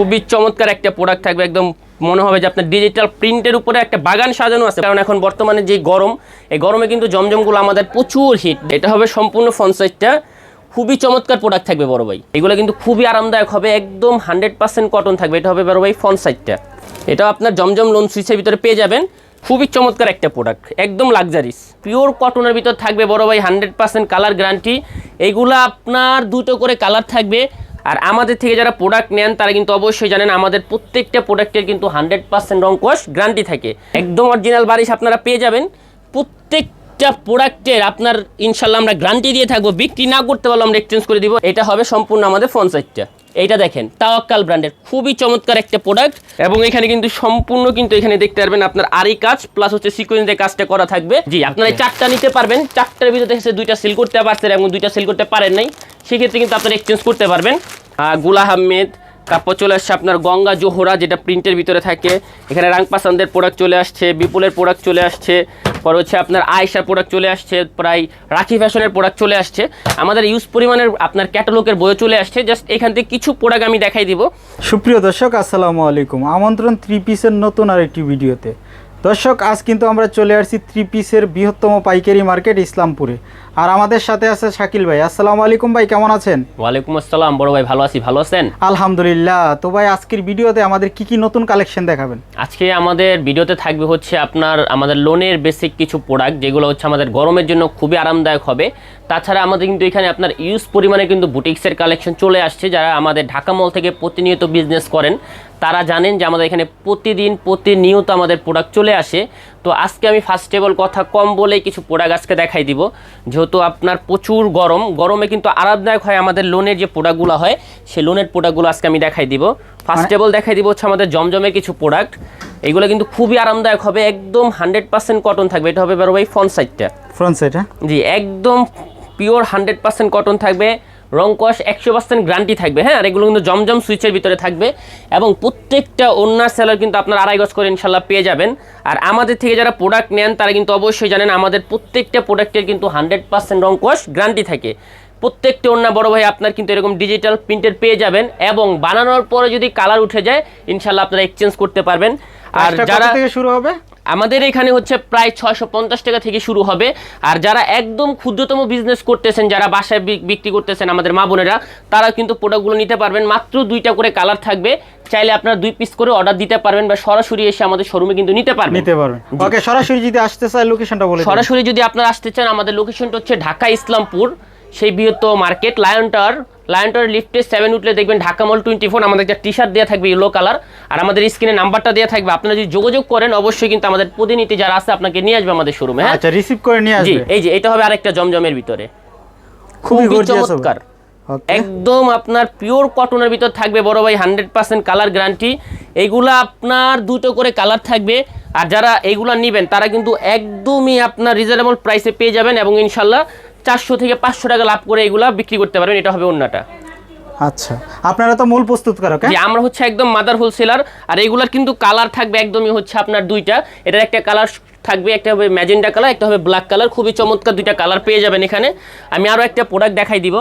খুবই চমৎকার একটা প্রোডাক্ট থাকবে, একদম মনে হবে যে আপনার ডিজিটাল প্রিন্টের উপরে একটা বাগান সাজানো আছে। কারণ এখন বর্তমানে যে গরম, এই গরমে কিন্তু জমজমগুলো আমাদের প্রচুর হিট এটা হবে সম্পূর্ণ ফ্রন্ট সাইডটা খুবই চমৎকার প্রোডাক্ট থাকবে বড় ভাই। এগুলো কিন্তু খুবই আরামদায়ক হবে, একদম হান্ড্রেড পার্সেন্ট কটন থাকবে। এটা হবে বড় ভাই ফ্রন্ট সাইডটা এটাও আপনার জমজম লোন সুইচের ভিতরে পেয়ে যাবেন। খুবই চমৎকার একটা প্রোডাক্ট একদম লাক্সারিস পিওর কটনের ভিতর থাকবে বড় ভাই হান্ড্রেড পার্সেন্ট কালার গ্যারান্টি এইগুলো আপনার দুটো করে কালার থাকবে। আর আমাদের থেকে যারা প্রোডাক্ট নেন, তারা কিন্তু অবশ্যই জানেন আমাদের প্রত্যেকটা প্রোডাক্টের কিন্তু হান্ড্রেড পার্সেন্ট রং কোয়াশ গ্যারান্টি থাকে। একদম অরিজিনাল বারিশ আপনারা পেয়ে যাবেন। প্রত্যেকটা প্রোডাক্টের আপনার ইনশাল্লাহ আমরা গ্যারান্টি দিয়ে থাকব বিক্রি না করতে পারলে আমরা এক্সচেঞ্জ করে দিব। এটা হবে সম্পূর্ণ আমাদের ফোন সাইটটা এইটা দেখেন তাওয়াক্কাল ব্র্যান্ডের খুবই চমৎকার একটা প্রোডাক্ট এবং এখানে কিন্তু সম্পূর্ণ কিন্তু এখানে দেখতে পারবেন আপনার আরি কাজ প্লাস হচ্ছে সিকোয়েন্সের কাজটা করা থাকবে। জি আপনারা এই চারটা নিতে পারবেন। চারটার ভিতরে এসে দুইটা সেল করতে পারছেন এবং দুইটা সেল করতে পারেন নাই। সেক্ষেত্রে কিন্তু আপনারা এক্সচেঞ্জ করতে পারবেন। গুলা আহমেদ তারপর চলে আসছে আপনার গঙ্গা জোহরা, যেটা প্রিন্টের ভিতরে থাকে। এখানে রাংপাসানদের প্রোডাক্ট চলে আসছে, বিপুলের প্রোডাক্ট চলে আসছে, পর হচ্ছে আপনার আয়েশার প্রোডাক্ট চলে আসছে, প্রায় রাখি ফ্যাশনের প্রোডাক্ট চলে আসছে। আমাদের ইউজ পরিমাণের আপনার ক্যাটালগের বইও চলে আসছে। জাস্ট এখান থেকে কিছু প্রোডাক্ট আমি দেখাই দিব। সুপ্রিয় দর্শক, আসসালামু আলাইকুম। আমন্ত্রণ থ্রি পিসের নতুন আরেকটি ভিডিওতে। দর্শক আজ কিন্তু আমরা চলে আসছি থ্রি পিসের বৃহত্তম পাইকারি মার্কেট ইসলামপুরে। আর আমাদের সাথে আছে শাকিল ভাই। আসসালামু আলাইকুম ভাই কেমন আছেন? ওয়ালাইকুম আসসালাম বড় ভাই ভালো আছি ভালো আছেন? আলহামদুলিল্লাহ। তো ভাই আজকের ভিডিওতে আমাদের কি কি নতুন কালেকশন দেখাবেন? আজকে আমাদের ভিডিওতে থাকবে হচ্ছে আপনার আমাদের লোনের বেসিক কিছু প্রোডাক্ট যেগুলো হচ্ছে আমাদের গরমের জন্য খুবই আরামদায়ক হবে। তাছাড়া আমাদের কিন্তু এখানে আপনার ইউজ পরিমাণে কিন্তু বুটিক্সের কালেকশন চলে আসছে যারা আমাদের ঢাকা মল থেকে প্রতিনিয়ত বিজনেস করেন। তারা জানেন যে আমাদের এখানে প্রতিদিন প্রতিনিয়ত আমাদের প্রোডাক্ট চলে আসে। তো আজকে আমি ফার্স্ট কথা কম বলেই কিছু প্রোডাক্ট আজকে দেখাই দিব। যেহেতু আপনার প্রচুর গরম গরমে কিন্তু আরামদায়ক হয় আমাদের লোনের যে প্রোডাক্টগুলো হয় সেই লোনের প্রোডাক্টগুলো আজকে আমি দেখাই দিব। ফার্স্ট টেবল দেখাই দিব হচ্ছে আমাদের জমজমে কিছু প্রোডাক্ট এগুলো কিন্তু খুবই আরামদায়ক হবে একদম হান্ড্রেড পার্সেন্ট কটন থাকবে। এটা হবে বড় ভাই ফ্রন্ট সাইডটা ফ্রন্ট সাইড হ্যাঁ জি একদম পিওর হান্ড্রেড পার্সেন্ট কটন থাকবে। রং কস একশো পার্সেন্ট গ্যারান্টি থাকবে। হ্যাঁ আর এগুলো কিন্তু জমজম সুইচের ভিতরে থাকবে। এবং প্রত্যেকটা অন্যার সেলার কিন্তু আপনার আড়াই গজ করে ইনশাল্লাহ পেয়ে যাবেন। আর আমাদের থেকে যারা প্রোডাক্ট নেন তারা কিন্তু অবশ্যই জানেন আমাদের প্রত্যেকটা প্রোডাক্টের কিন্তু হান্ড্রেড পার্সেন্ট রং কস গ্যারান্টি থাকে। প্রত্যেকটা অন্য বড় ভাই আপনার কিন্তু এরকম ডিজিটাল প্রিন্টের পেয়ে যাবেন এবং বানানোর পরে যদি কালার উঠে যায় ইনশাল্লাহ আপনারা এক্সচেঞ্জ করতে পারবেন। আর আর যারা থেকে শুরু হবে? আমাদের এখানে হচ্ছে প্রায় ছয়শো পঞ্চাশ টাকা থেকে শুরু হবে। আর যারা একদম ক্ষুদ্রতম বিজনেস করতেছেন যারা বাসায় বিক- বিক্রি করতেছেন আমাদের মা বোনেরা তারা কিন্তু প্রোডাক্টগুলো নিতে পারবেন। মাত্র দুইটা করে কালার থাকবে। চাইলে আপনারা দুই পিস করে অর্ডার দিতে পারবেন বা সরাসরি এসে আমাদের শোরুমে কিন্তু নিতে পারবেন। নিতে পারবেন। ওকে সরাসরি যদি আসতে চাই লোকেশনটা বলে সরাসরি যদি আপনারা আসতে চান আমাদের লোকেশনটা হচ্ছে ঢাকা ইসলামপুর সেই বৃহত্তম market lion tower lion tower লিফটে সেভেন উঠলে দেখবেন ঢাকা মল টোয়েন্টি ফোর আমাদের একটা টি শার্ট দেওয়া থাকবে ইয়েলো কালার আর আমাদের স্ক্রিনে নাম্বারটা দেওয়া থাকবে। আপনারা যদি যোগাযোগ করেন অবশ্যই কিন্তু আমাদের প্রতিনিধি যারা আছে আপনাকে নিয়ে আসবে আমাদের শোরুমে হ্যাঁ? আচ্ছা রিসিভ করে নিয়ে আসবে। এই যে এটা হবে আরেকটা জমজমের ভিতরে। খুবই চমৎকার। একদম আপনার পিওর কটনের ভিতর থাকবে বড় ভাই হান্ড্রেড পার্সেন্ট কালার গ্যারান্টি এইগুলা আপনার দুটো করে কালার থাকবে আর যারা এইগুলা নেবেন তারা কিন্তু একদমই আপনার রিজনেবল প্রাইসে পেয়ে যাবেন এবং ইনশাল্লাহ চারশো থেকে পাঁচশো টাকা লাভ করে এগুলা বিক্রি করতে পারবেন এটা হবে অন্যটা। আচ্ছা আপনারা তো মূল প্রস্তুতকারক করো যে আমরা হচ্ছে একদম মাদার হোলসেলার আর এগুলার কিন্তু কালার থাকবে একদমই হচ্ছে আপনার দুইটা। এটার একটা কালার থাকবে একটা হবে ম্যাজেন্ডা কালার একটা হবে ব্ল্যাক কালার খুবই চমৎকার দুইটা কালার পেয়ে যাবেন এখানে। আমি আরও একটা প্রোডাক্ট দেখাই দিব।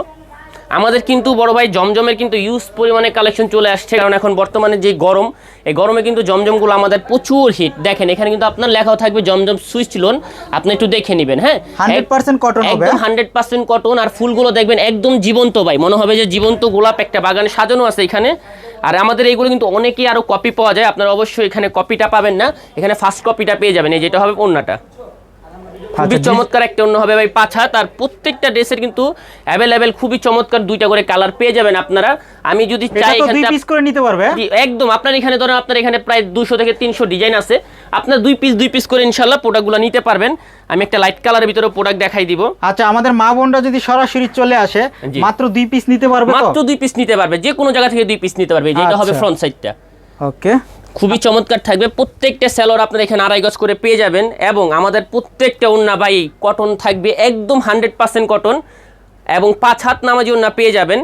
আমাদের কিন্তু বড় ভাই জমজমের কিন্তু ইউজ পরিমাণে কালেকশন চলে আসছে কারণ এখন বর্তমানে যে গরম এই গরমে কিন্তু জমজমগুলো আমাদের প্রচুর হিট দেখেন এখানে কিন্তু আপনার লেখাও থাকবে জমজম সুইচ লোন আপনি একটু দেখে নেবেন হ্যাঁ? হান্ড্রেড পার্সেন্ট কটন একদম হান্ড্রেড পার্সেন্ট কটন আর ফুলগুলো দেখবেন একদম জীবন্ত ভাই মনে হবে যে জীবন্ত গোলাপ একটা বাগানে সাজানো আছে এখানে। আর আমাদের এইগুলো কিন্তু অনেকেই আরও কপি পাওয়া যায় আপনারা অবশ্যই এখানে কপিটা পাবেন না এখানে ফার্স্ট কপিটা পেয়ে যাবেন এই যেটা হবে অন্যটা খুবই আচ্ছা, চমৎকার একটা অন্য হবে ভাই পাঁচ হাত আর প্রত্যেকটা ড্রেসের কিন্তু অ্যাভেলেবেল খুবই চমৎকার দুইটা করে কালার পেয়ে যাবেন আপনারা। আমি যদি চাই এখানে পিস করে নিতে পারবে। একদম আপনার এখানে ধরেন আপনার এখানে প্রায় দুশো থেকে তিনশো ডিজাইন আছে। আপনার দুই পিস দুই পিস করে ইনশাল্লাহ প্রোডাক্টগুলো নিতে পারবেন। আমি একটা লাইট কালারের ভিতরে প্রোডাক্ট দেখাই দিব। আচ্ছা আমাদের মা বোনরা যদি সরাসরি চলে আসে মাত্র দুই পিস নিতে পারবে তো? মাত্র দুই পিস নিতে পারবে যে কোনো জায়গা থেকে দুই পিস নিতে পারবে যেটা হবে। ফ্রন্ট সাইডটা ওকে খুবই চমৎকার থাকবে। প্রত্যেকটা স্যালোর আপনার এখানে আড়াই গজ করে পেয়ে যাবেন এবং আমাদের প্রত্যেকটা ওন্না বাই কটন থাকবে একদম হান্ড্রেড পার্সেন্ট কটন এবং পাঁচ হাত নামাজি ওন্না পেয়ে যাবেন।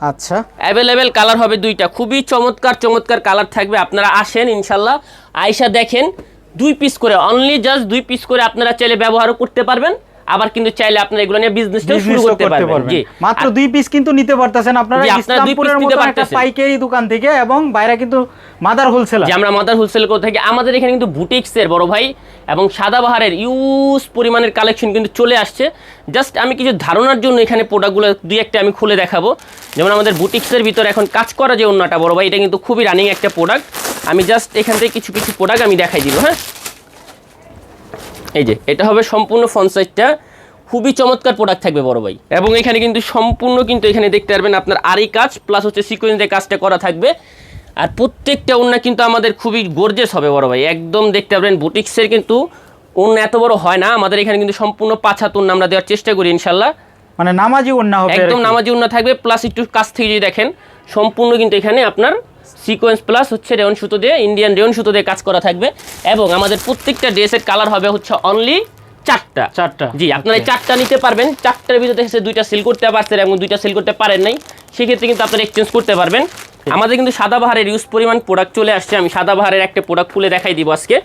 আচ্ছা। অ্যাভেলেবেল কালার হবে দুইটা। খুবই চমৎকার চমৎকার কালার থাকবে। আপনারা আসেন ইনশাল্লাহ। আয়সা দেখেন দুই পিস করে অনলি জাস্ট দুই পিস করে আপনারা চাইলে ব্যবহারও করতে পারবেন। আবার কিন্তু চাইলে আপনারা এগুলো নিয়ে বিজনেসটা শুরু করতে পারবেন। জি। মাত্র দুই পিস কিন্তু নিতে পারতেছেন আপনারা আপনারা দুই ইসলামপুরের নিতে মতো একটা পারতেছেন। পাইকারি দোকান থেকে এবং বাইরে কিন্তু মাদার হোলসেলার। যে আমরা মাদার হোলসেল করে থাকি আমাদের এখানে কিন্তু বুটিক্সের বড় ভাই এবং সাদাবাহারের ইউজ পরিমাণের কালেকশন কিন্তু চলে আসছে। জাস্ট আমি কিছু ধারণার জন্য এখানে প্রোডাক্টগুলো দুই একটা আমি খুলে দেখাবো। যেমন আমাদের বুটিক্সের ভিতরে এখন কাজ করা যে অন্যটা বড় ভাই এটা কিন্তু খুবই রানিং একটা প্রোডাক্ট আমি জাস্ট এখান থেকে কিছু কিছু প্রোডাক্ট আমি দেখাই দিব হ্যাঁ? এই যে এটা হবে সম্পূর্ণ ফন সাইজটা খুবই চমৎকার প্রোডাক্ট থাকবে বড় ভাই। এবং এখানে কিন্তু সম্পূর্ণ কিন্তু এখানে দেখতে পারবেন আপনার আরি কাজ প্লাস হচ্ছে সিকোয়েন্স দিয়ে কাজটা করা থাকবে। আর প্রত্যেকটা ওন্না কিন্তু আমাদের খুবই গর্জেস হবে বড় ভাই। একদম দেখতে পারবেন বুটিক্সের কিন্তু ওন্না এত বড় হয় না। আমাদের এখানে কিন্তু সম্পূর্ণ হাত ওন্না আমরা দেওয়ার চেষ্টা করি ইনশাল্লাহ মানে নামাজি ওন্না হবে একদম। নামাজি উন্না থাকবে প্লাস একটু কাছ থেকে যদি দেখেন সম্পূর্ণ কিন্তু এখানে আপনার সিকোয়েন্স প্লাস হচ্ছে রেওন সুতো দিয়ে ইন্ডিয়ান রেওন সুতো দিয়ে কাজ করা থাকবে। এবং আমাদের প্রত্যেকটা ড্রেসের কালার হবে হচ্ছে অনলি চারটা। চারটা। জি আপনারা এই চারটা নিতে পারবেন। চারটার ভিতরে এসে দুইটা সেল করতে পারছেন এবং দুইটা সেল করতে পারেন নাই। সেক্ষেত্রে কিন্তু আপনারা এক্সচেঞ্জ করতে পারবেন। আমাদের কিন্তু সাদাবাহারের ইউজ পরিমাণ প্রোডাক্ট চলে আসছে। আমি সাদাবাহারের একটা প্রোডাক্ট খুলে দেখাই দিব আজকে।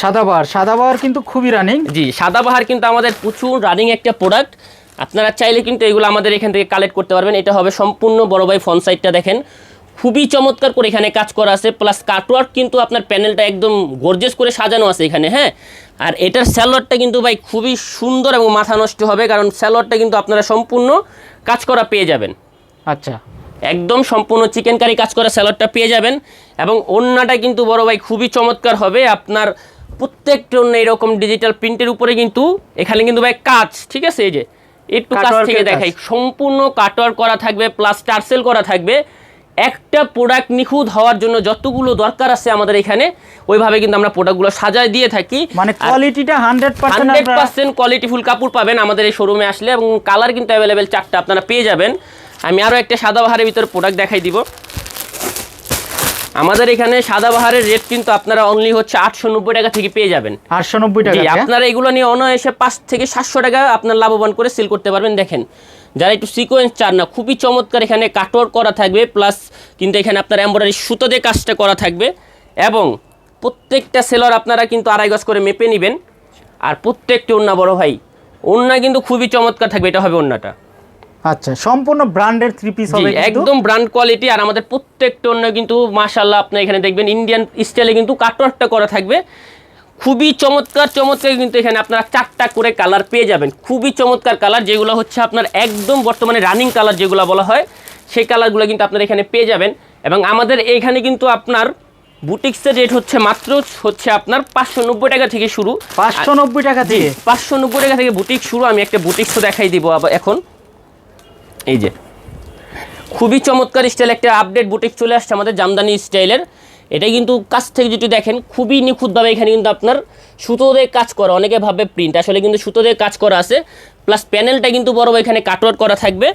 সাদাবাহার সাদাবাহার কিন্তু খুবই রানিং জি সাদাবাহার কিন্তু আমাদের প্রচুর রানিং একটা প্রোডাক্ট আপনারা চাইলে কিন্তু এগুলো আমাদের এখান থেকে কালেক্ট করতে পারবেন। এটা হবে সম্পূর্ণ বড় ভাই ফন সাইডটা দেখেন। খুবই চমৎকার করে এখানে কাজ করা আছে প্লাস কাটওয়ার্ক কিন্তু আপনার প্যানেলটা একদম গর্জেস করে সাজানো আছে এখানে হ্যাঁ? আর এটার স্যালোয়ারটা কিন্তু ভাই খুবই সুন্দর এবং মাথা নষ্ট হবে কারণ স্যালোয়ারটা কিন্তু আপনারা সম্পূর্ণ কাজ করা পেয়ে যাবেন। আচ্ছা। একদম সম্পূর্ণ চিকেন কারি কাজ করা স্যালাডটা পেয়ে যাবেন এবং অন্যটা কিন্তু বড় ভাই খুবই চমৎকার হবে আপনার প্রত্যেকটা অন্য এরকম ডিজিটাল প্রিন্টের উপরে কিন্তু এখানে কিন্তু ভাই কাজ ঠিক আছে? এই যে একটু Cutwork থেকে দেখাই সম্পূর্ণ কাটওয়ার করা থাকবে প্লাস টার্সেল করা থাকবে একটা প্রোডাক্ট নিখুঁত হওয়ার জন্য যতগুলো দরকার আছে আমাদের এখানে ওইভাবে কিন্তু আমরা প্রোডাক্টগুলো সাজায় দিয়ে থাকি। মানে কোয়ালিটিটা হান্ড্রেড হান্ড্রেড পার্সেন্ট কোয়ালিটিফুল কাপড় পাবেন আমাদের এই শোরুমে আসলে এবং কালার কিন্তু অ্যাভেলেবেল চারটা আপনারা পেয়ে যাবেন। আমি আরও একটা সাদাবাহারের ভিতরে প্রোডাক্ট দেখাই দিব। আমাদের এখানে সাদাবাহারের রেট কিন্তু আপনারা অনলি হচ্ছে আটশো নব্বই টাকা থেকে পেয়ে যাবেন। আটশো নব্বই টাকা থেকে? আপনারা এগুলো নিয়ে অনায়াসে পাঁচ থেকে সাতশো টাকা আপনার লাভবান করে সেল করতে পারবেন দেখেন। যারা একটু সিকোয়েন্স চান না খুবই চমৎকার এখানে কাটওয়ার করা থাকবে প্লাস কিন্তু এখানে আপনার এম্ব্রয়ডারি সুতো দিয়ে কাজটা করা থাকবে। এবং প্রত্যেকটা সেলর আপনারা কিন্তু আড়াই গজ করে মেপে নেবেন। আর প্রত্যেকটি ওন্না বড় ভাই ওন্না কিন্তু খুবই চমৎকার থাকবে এটা হবে ওন্নাটা আচ্ছা সম্পূর্ণ ব্র্যান্ডের থ্রি পিস হবে একদম ব্র্যান্ড কোয়ালিটি আর আমাদের প্রত্যেকটা অন্য কিন্তু মাশাল্লাহ আপনি এখানে দেখবেন ইন্ডিয়ান স্টাইলে কিন্তু কাটওয়ার্কটা করা থাকবে। খুবই চমৎকার চমৎকার কিন্তু এখানে আপনারা চারটা করে কালার পেয়ে যাবেন। খুবই চমৎকার কালার যেগুলো হচ্ছে আপনার একদম বর্তমানে রানিং কালার যেগুলো বলা হয় সেই কালারগুলো কিন্তু আপনারা এখানে পেয়ে যাবেন। এবং আমাদের এখানে কিন্তু আপনার বুটিক্সের রেট হচ্ছে মাত্র হচ্ছে আপনার পাঁচশো নব্বই টাকা থেকে শুরু। পাঁচশো নব্বই টাকা থেকে? পাঁচশো নব্বই টাকা থেকে বুটিক শুরু। আমি একটা বুটিক্সও দেখাই দিব আবার এখন। এই যে খুবই চমৎকার স্টাইল একটা আপডেট বুটিক চলে আসছে আমাদের জামদানি স্টাইলের এটা কিন্তু কাছ থেকে যদি দেখেন খুবই নিখুঁতভাবে এখানে কিন্তু আপনার সুতো দিয়ে কাজ করা অনেকে ভাবে প্রিন্ট আসলে কিন্তু সুতো দিয়ে কাজ করা আছে প্লাস প্যানেলটা কিন্তু বড় এখানে কাটওয়ার্ক করা থাকবে।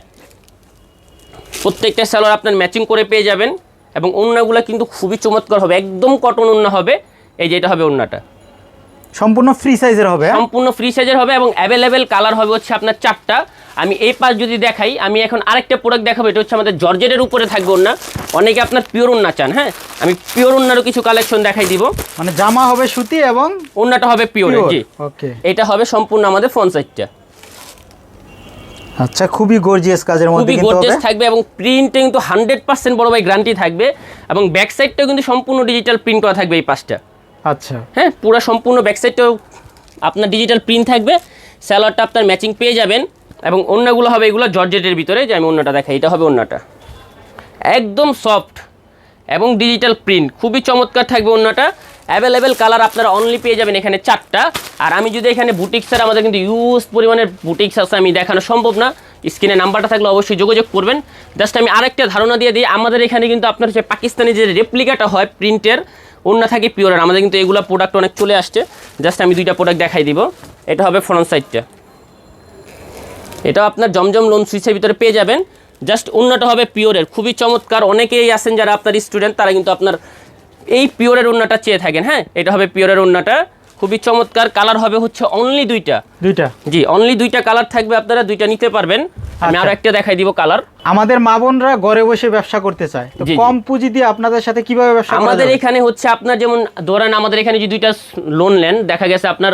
প্রত্যেকটা সালোয়ার আপনার ম্যাচিং করে পেয়ে যাবেন এবং ওড়নাগুলো কিন্তু খুবই চমৎকার হবে একদম কটন ওড়না হবে এই যে এটা হবে ওড়নাটা। সম্পূর্ণ ফ্রি সাইজের হবে হ্যাঁ? সম্পূর্ণ ফ্রি সাইজের হবে এবং অ্যাভেলেবেল কালার হবে হচ্ছে আপনার চারটা। আমি এই পাশ যদি দেখাই আমি এখন আরেকটা প্রোডাক্ট দেখাবো এটা হচ্ছে আমাদের জর্জেটের উপরে থাকবে ওনা অনেকে আপনার পিওর ওন্না চান হ্যাঁ? আমি পিওর ওন্নারও কিছু কালেকশন দেখাই দিব। মানে জামা হবে সুতি এবং ওন্নাটা হবে পিওর জি। ওকে এটা হবে সম্পূর্ণ আমাদের ফোন সাইডটা আচ্ছা খুবই গর্জিয়াস কাজের মধ্যে কিন্তু হবে। গোর্জেস থাকবে এবং প্রিন্টে কিন্তু হান্ড্রেড পার্সেন্ট বড় ভাই গ্যারান্টি থাকবে এবং ব্যাক সাইডটাও কিন্তু সম্পূর্ণ ডিজিটাল প্রিন্ট করা থাকবে এই পাশটা। আচ্ছা। হ্যাঁ পুরো সম্পূর্ণ ব্যাক সাইডটাও আপনার ডিজিটাল প্রিন্ট থাকবে। স্যালোয়ারটা আপনার ম্যাচিং পেয়ে যাবেন। এবং অন্যগুলো হবে এগুলো জর্জেটের ভিতরে, যে আমি অন্যটা দেখাই, এটা হবে অন্যটা। একদম সফট এবং ডিজিটাল প্রিন্ট, খুবই চমৎকার থাকবে অন্যটা। অ্যাভেলেবেল কালার আপনারা অনলি পেয়ে যাবেন এখানে চারটা। আর আমি যদি এখানে বুটিক্সের আমাদের কিন্তু ইউজ পরিমাণের বুটিক্স আছে, আমি দেখানো সম্ভব না। স্ক্রিনে নাম্বারটা থাকলে অবশ্যই যোগাযোগ করবেন। জাস্ট আমি আরেকটা ধারণা দিয়ে দিই, আমাদের এখানে কিন্তু আপনার হচ্ছে পাকিস্তানি যে রেপ্লিকাটা হয় প্রিন্টের, অন্য থাকে পিওরের আমাদের কিন্তু এগুলো প্রোডাক্ট অনেক চলে আসছে। জাস্ট আমি দুইটা প্রোডাক্ট দেখাই দিব। এটা হবে ফ্রন্ট সাইডটা এটাও আপনার জমজম লোন সুইচের ভিতরে পেয়ে যাবেন। জাস্ট অন্যটা হবে পিওরের খুবই চমৎকার। অনেকেই আছেন যারা আপনার স্টুডেন্ট তারা কিন্তু আপনার এই পিওরের ওন্নাটা চেয়ে থাকেন হ্যাঁ? এটা হবে পিওরের ওন্নাটা খুবই চমৎকার। কালার হবে হচ্ছে অনলি দুইটা। দুইটা। জি অনলি দুইটা কালার থাকবে আপনারা দুইটা নিতে পারবেন। আমি আচ্ছা। আরও একটা দেখাই দিব কালার আমাদের মা বোনরা ঘরে বসে ব্যবসা করতে চায়। তো। কম পুঁজি দিয়ে আপনাদের সাথে কীভাবে ব্যবসা আমাদের এখানে হচ্ছে আপনার যেমন ধরেন আমাদের এখানে যে দুইটা লোন নেন দেখা গেছে আপনার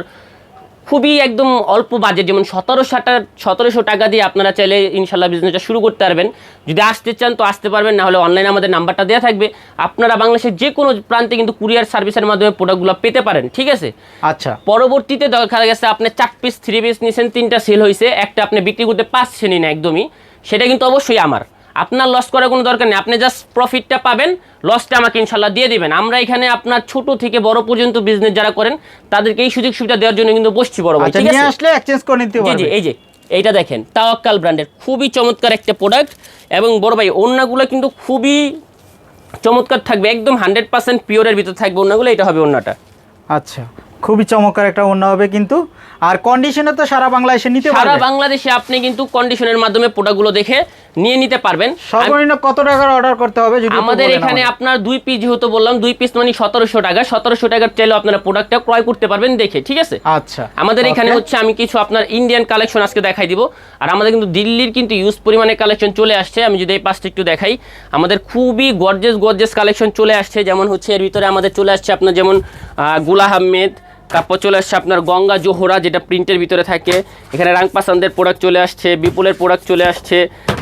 খুবই একদম অল্প বাজেট যেমন সতেরোশো টাকা সতেরোশো টাকা দিয়ে আপনারা চাইলে ইনশাল্লাহ বিজনেসটা শুরু করতে পারবেন। যদি আসতে চান তো আসতে পারবেন না হলে অনলাইনে আমাদের নাম্বারটা দেওয়া থাকবে। আপনারা বাংলাদেশের যে কোনো প্রান্তে কিন্তু কুরিয়ার সার্ভিসের মাধ্যমে প্রোডাক্টগুলো পেতে পারেন ঠিক আছে? আচ্ছা। পরবর্তীতে দেখা গেছে আপনি চার পিস থ্রি পিস নিছেন তিনটা সেল হয়েছে একটা আপনি বিক্রি করতে পারছেনই না একদমই সেটা কিন্তু অবশ্যই আমার। আপনার লস করার কোনো দরকার নেই। আপনি জাস্ট প্রফিটটা পাবেন লসটা আমাকে ইনশাল্লাহ দিয়ে দিবেন। আমরা এখানে আপনার ছোট থেকে বড় পর্যন্ত বিজনেস যারা করেন তাদেরকে এই সুযোগ সুবিধা দেওয়ার জন্য কিন্তু বসছি বড় ভাই আচ্ছা ঠিক আছে? আসলে এক্সচেঞ্জ করে নিতে জি জি এই যে এইটা দেখেন তাওয়াক্কাল ব্র্যান্ডের খুবই চমৎকার একটা প্রোডাক্ট এবং বড় ভাই ওড়নাগুলো কিন্তু খুবই চমৎকার থাকবে একদম হান্ড্রেড পার্সেন্ট পিওরের ভিতর থাকবে ওড়নাগুলো এটা হবে ওড়নাটা আচ্ছা খুবই চমৎকার একটা অন্য হবে কিন্তু। আর কন্ডিশনে তো সারা বাংলাদেশে নিতে সারা বাংলাদেশে আপনি কিন্তু কন্ডিশনের মাধ্যমে প্রোডাক্টগুলো দেখে নিয়ে নিতে পারবেন। সর্বনিম্ন কত টাকার অর্ডার করতে হবে যদি আমাদের এখানে আপনার দুই পিস যেহেতু বললাম দুই পিস মানে সতেরোশো টাকা। সতেরোশো টাকার চাইলেও আপনারা প্রোডাক্টটা ক্রয় করতে পারবেন দেখে ঠিক আছে? আচ্ছা। আমাদের এখানে হচ্ছে আমি কিছু আপনার ইন্ডিয়ান কালেকশন আজকে দেখাই দিব। আর আমাদের কিন্তু দিল্লির কিন্তু ইউজ পরিমাণে কালেকশন চলে আসছে। আমি যদি এই পাশটা একটু দেখাই আমাদের খুবই গর্জেস গর্জেস কালেকশন চলে আসছে। যেমন হচ্ছে এর ভিতরে আমাদের চলে আসছে আপনার যেমনগুলা আহমেদ তারপর চলে আসছে আপনার গঙ্গা জোহরা, যেটা প্রিন্টের ভিতরে থাকে। এখানে রাংপাসানদের প্রোডাক্ট চলে আসছে, বিপুলের প্রোডাক্ট চলে আসছে,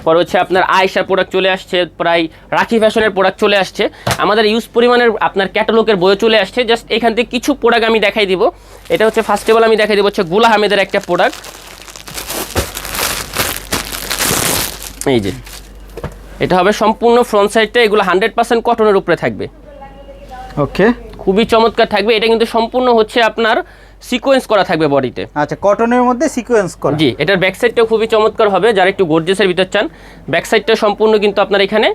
পর হচ্ছে আপনার আয়সার প্রোডাক্ট চলে আসছে, প্রায় রাখি ফ্যাশনের প্রোডাক্ট চলে আসছে। আমাদের ইউজ পরিমাণের আপনার ক্যাটালগের বইও চলে আসছে। জাস্ট এখান থেকে কিছু প্রোডাক্ট আমি দেখাই দিব। এটা হচ্ছে ফার্স্ট অফ অল আমি দেখাই দিব হচ্ছে গুলা আহমেদের একটা প্রোডাক্ট এই যে। এটা হবে সম্পূর্ণ ফ্রন্ট সাইডটা এগুলো হান্ড্রেড পার্সেন্ট কটনের উপরে থাকবে। ওকে খুবই চমৎকার থাকবে। এটা কিন্তু সম্পূর্ণ হচ্ছে আপনার সিকোয়েন্স করা থাকবে বডিতে আচ্ছা কটনের মধ্যে সিকোয়েন্স করা। জি এটার ব্যাক সাইডটাও খুবই চমৎকার হবে। যারা একটু গর্জেসের ভিতর চান ব্যাক সাইডটা সম্পূর্ণ কিন্তু আপনার এখানে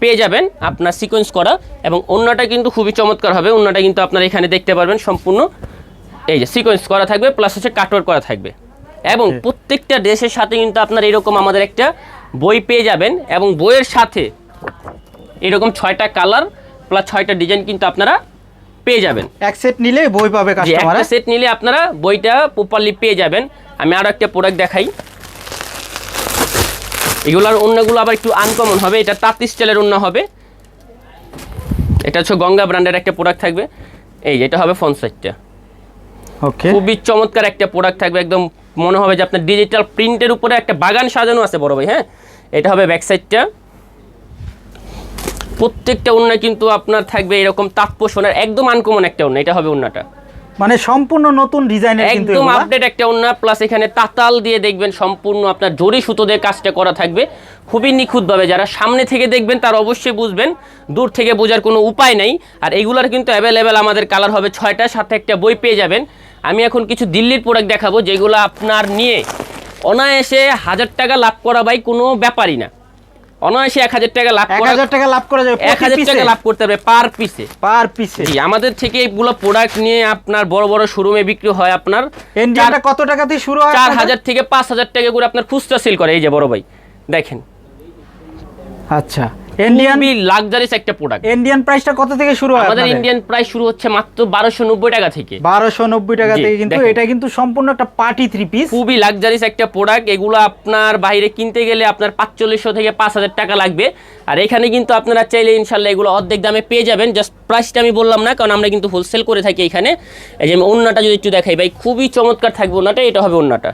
পেয়ে যাবেন আপনার সিকোয়েন্স করা। এবং অন্যটা কিন্তু খুবই চমৎকার হবে। অন্যটা কিন্তু আপনার এখানে দেখতে পারবেন সম্পূর্ণ। এই যে সিকোয়েন্স করা থাকবে প্লাস হচ্ছে কাটওয়ার করা থাকবে। এবং প্রত্যেকটা ড্রেসের সাথে কিন্তু আপনার এরকম আমাদের একটা বই পেয়ে যাবেন। এবং বইয়ের সাথে এরকম ছয়টা কালার প্লাস ছয়টা ডিজাইন কিন্তু আপনারা পেয়ে যাবেন। এক সেট নিলে বই পাবে কাস্টমার একটা সেট নিলে আপনারা বইটা প্রপারলি পেয়ে যাবেন। আমি আরও একটা প্রোডাক্ট দেখাই। এগুলোর অন্যগুলো আবার একটু আনকমন হবে। এটা তাঁতি স্টাইলের অন্য হবে। এটা হচ্ছে গঙ্গা ব্র্যান্ডের একটা প্রোডাক্ট থাকবে। এই এটা হবে ফোন সাইডটা ওকে খুবই চমৎকার একটা প্রোডাক্ট থাকবে। একদম মনে হবে যে আপনার ডিজিটাল প্রিন্টের উপরে একটা বাগান সাজানো আছে বড় ভাই হ্যাঁ? এটা হবে ব্যাক সাইডটা প্রত্যেকটা ওন্না কিন্তু আপনার থাকবে এরকম সোনার একদম আনকমন একটা ওন্না এটা হবে ওন্নাটা মানে সম্পূর্ণ নতুন ডিজাইনের কিন্তু একদম আপডেট একটা ওন্না প্লাস এখানে তাতাল দিয়ে দেখবেন সম্পূর্ণ আপনার জরি সুতো দিয়ে কাজটা করা থাকবে। খুবই নিখুঁতভাবে যারা সামনে থেকে দেখবেন তার অবশ্যই বুঝবেন দূর থেকে বোঝার কোনো উপায় নেই। আর এগুলার কিন্তু অ্যাভেলেবেল আমাদের কালার হবে ছয়টা সাথে একটা বই পেয়ে যাবেন। আমি এখন কিছু দিল্লির প্রোডাক্ট দেখাবো যেগুলো আপনার নিয়ে অনায়াসে হাজার টাকা লাভ করা বাই কোনো ব্যাপারই না। অনায়াসে এক হাজার টাকা লাভ এক হাজার টাকা লাভ করা যাবে এক হাজার টাকা লাভ করতে হবে পার পিসে পার পিসে জি আমাদের থেকে এইগুলো প্রোডাক্ট নিয়ে আপনার বড় বড় শোরুমে বিক্রি হয় আপনার ইন্ডিয়াটা কত টাকা দিয়ে শুরু হয় চার হাজার থেকে পাঁচ হাজার টাকা করে আপনার খুচরা সেল করে এই যে বড় ভাই দেখেন। আচ্ছা। ইন্ডিয়ান লাক্সারিস একটা প্রোডাক্ট ইন্ডিয়ান প্রাইসটা কত থেকে শুরু হয় আমাদের ইন্ডিয়ান প্রাইস শুরু হচ্ছে মাত্র বারোশো নব্বই টাকা থেকে। বারোশো নব্বই টাকা থেকে কিন্তু এটা কিন্তু সম্পূর্ণ একটা পার্টি থ্রি পিস খুবই লাক্সারিস একটা প্রোডাক্ট এগুলো আপনার বাইরে কিনতে গেলে আপনার পাঁচচল্লিশশো থেকে পাঁচ হাজার টাকা লাগবে। আর এখানে কিন্তু আপনারা চাইলে ইনশাল্লাহ এগুলো অর্ধেক দামে পেয়ে যাবেন। জাস্ট প্রাইসটা আমি বললাম না কারণ আমরা কিন্তু হোলসেল করে থাকি এখানে। এই যে আমি অন্যটা যদি একটু দেখাই ভাই খুবই চমৎকার থাকবে অন্যটা এটা হবে অন্যটা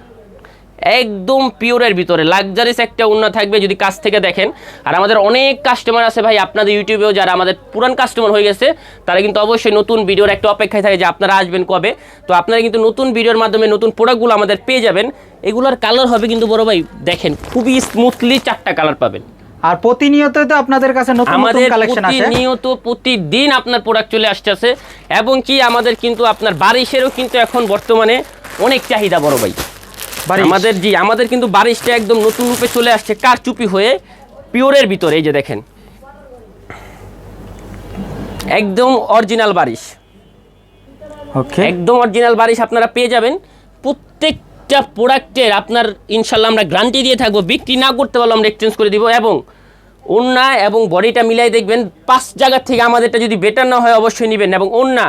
একদম পিওরের ভিতরে। লাক্সারিস একটা উন্না থাকবে যদি কাছ থেকে দেখেন। আর আমাদের অনেক কাস্টমার আছে ভাই আপনাদের ইউটিউবেও যারা আমাদের পুরান কাস্টমার হয়ে গেছে তারা কিন্তু অবশ্যই নতুন ভিডিওর একটা অপেক্ষায় থাকে যে আপনারা আসবেন কবে। তো আপনারা কিন্তু নতুন ভিডিওর মাধ্যমে নতুন প্রোডাক্টগুলো আমাদের পেয়ে যাবেন। এগুলোর কালার হবে কিন্তু বড় ভাই দেখেন খুবই স্মুথলি চারটা কালার পাবেন। আর প্রতিনিয়ত তো আপনাদের কাছে নতুন নতুন কালেকশন আসে প্রতিনিয়ত প্রতিদিন আপনার প্রোডাক্ট চলে আসতেছে এবং কি আমাদের কিন্তু আপনার বারিশেরও কিন্তু এখন বর্তমানে অনেক চাহিদা বড় ভাই। আমাদের জি আমাদের কিন্তু বারিশটা একদম নতুন রূপে চলে আসছে কারচুপি হয়ে পিওরের ভিতরে এই যে দেখেন। একদম অরিজিনাল বারিশ। ওকে। একদম অরিজিনাল বারিশ আপনারা পেয়ে যাবেন। প্রত্যেকটা প্রোডাক্টের আপনার ইনশাল্লাহ আমরা গ্যারান্টি দিয়ে থাকব বিক্রি না করতে পারলে আমরা এক্সচেঞ্জ করে দিব এবং ওন্না এবং বডিটা মিলাই দেখবেন পাঁচ জায়গার থেকে আমাদেরটা যদি বেটার না হয় অবশ্যই নেবেন এবং ওন্না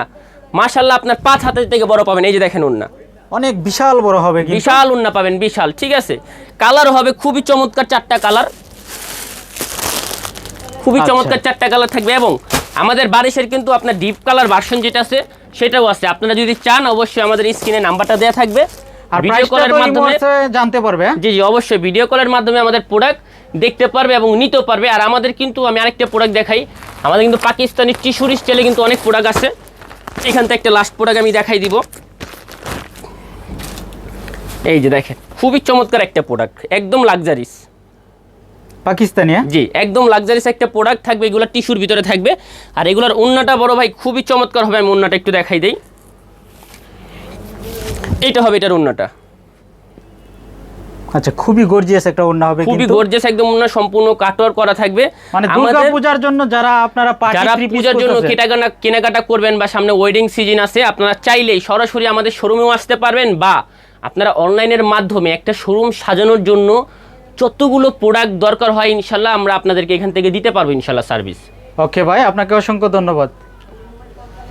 মাশাল্লাহ আপনার পাঁচ হাতের থেকে বড় পাবেন এই যে দেখেন ওন্না অনেক বিশাল বড় হবে বিশাল উন্না পাবেন বিশাল ঠিক আছে? কালার হবে খুবই চমৎকার চারটা কালার। খুবই আচ্ছা। চমৎকার চারটা কালার থাকবে এবং আমাদের বারিশের কিন্তু আপনার ডিপ কালার ভার্সন যেটা আছে সেটাও আছে। আপনারা যদি চান অবশ্যই আমাদের স্ক্রিনে নাম্বারটা দেওয়া থাকবে। আর ভিডিও কলের মাধ্যমে জানতে পারবে? জি জি অবশ্যই ভিডিও কলের মাধ্যমে আমাদের প্রোডাক্ট দেখতে পারবে এবং নিতেও পারবে। আর আমাদের কিন্তু আমি আরেকটা প্রোডাক্ট দেখাই। আমাদের কিন্তু পাকিস্তানি টিস্যুর স্টাইলে কিন্তু অনেক প্রোডাক্ট আছে। এখান থেকে একটা লাস্ট প্রোডাক্ট আমি দেখাই দিব। এই যে দেখেন খুবই চমৎকার একটা প্রোডাক্ট একদম লাক্সারিস পাকিস্তানি হ্যাঁ? জি একদম লাক্সারিস একটা প্রোডাক্ট থাকবে এগুলো টিস্যুর ভিতরে থাকবে। আর এগুলোর উন্নাটা বড় ভাই খুবই চমৎকার হবে আমি উন্নাটা একটু দেখাই দেই। হবে এটার উন্নাটা আচ্ছা খুবই গর্জিয়াস একটা ওড়না হবে খুবই গর্জিয়াস একদম উন্না সম্পূর্ণ কাটওয়ার করা থাকবে। মানে দুর্গা পূজার জন্য যারা আপনারা পার্টি যারা পূজার জন্য কেনাকাটা কেনাকাটা করবেন বা সামনে ওয়েডিং সিজন আছে আপনারা চাইলেই সরাসরি আমাদের শোরুমেও আসতে পারবেন বা আপনারা অনলাইনের মাধ্যমে একটা শোরুম সাজানোর জন্য যতগুলো প্রোডাক্ট দরকার হয়, ইনশাল্লাহ আমরা আপনাদেরকে এখান থেকে দিতে পারব, ইনশাল্লাহ সার্ভিস ওকে ভাই, আপনাকে অসংখ্য ধন্যবাদ।